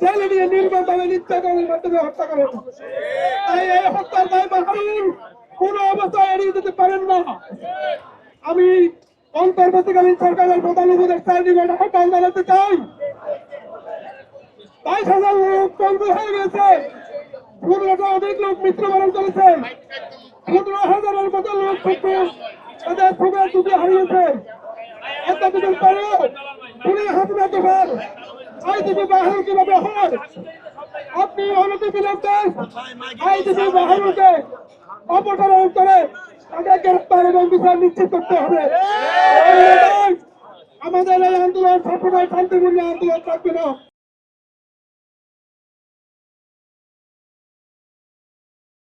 জেলে নিয়ে নির্মমভাবে নির্যাতনের মাধ্যমে হত্যা করে। তাই এই হত্যার দায় বাহারুল কোন অবস্থায় এড়িয়ে যেতে পারেন না। আমি অন্তর্বর্তীকালীন সরকারের প্রধান উপদেষ্টার নিকট আহ্বান জানাতে চাই বাইশ হাজার লোক বন্ধ হয়ে গেছে। পনেরোটা অধিক লোক মৃত্যুবরণ করেছে। পনেরো হাজারের মতো লোক তাদের দুটি হারিয়েছে। এত কিছুর পরেও পুনে হাসিনা দোকান আইডিবি বাহিনী কীভাবে হয়? আপনি অনতি বিলম্বে আইডিবি বাহিনীকে অপসারণ করে তাকে গ্রেপ্তার এবং বিচার নিশ্চিত করতে হবে। আমাদের এই আন্দোলন সবসময় শান্তিপূর্ণ আন্দোলন থাকবে না।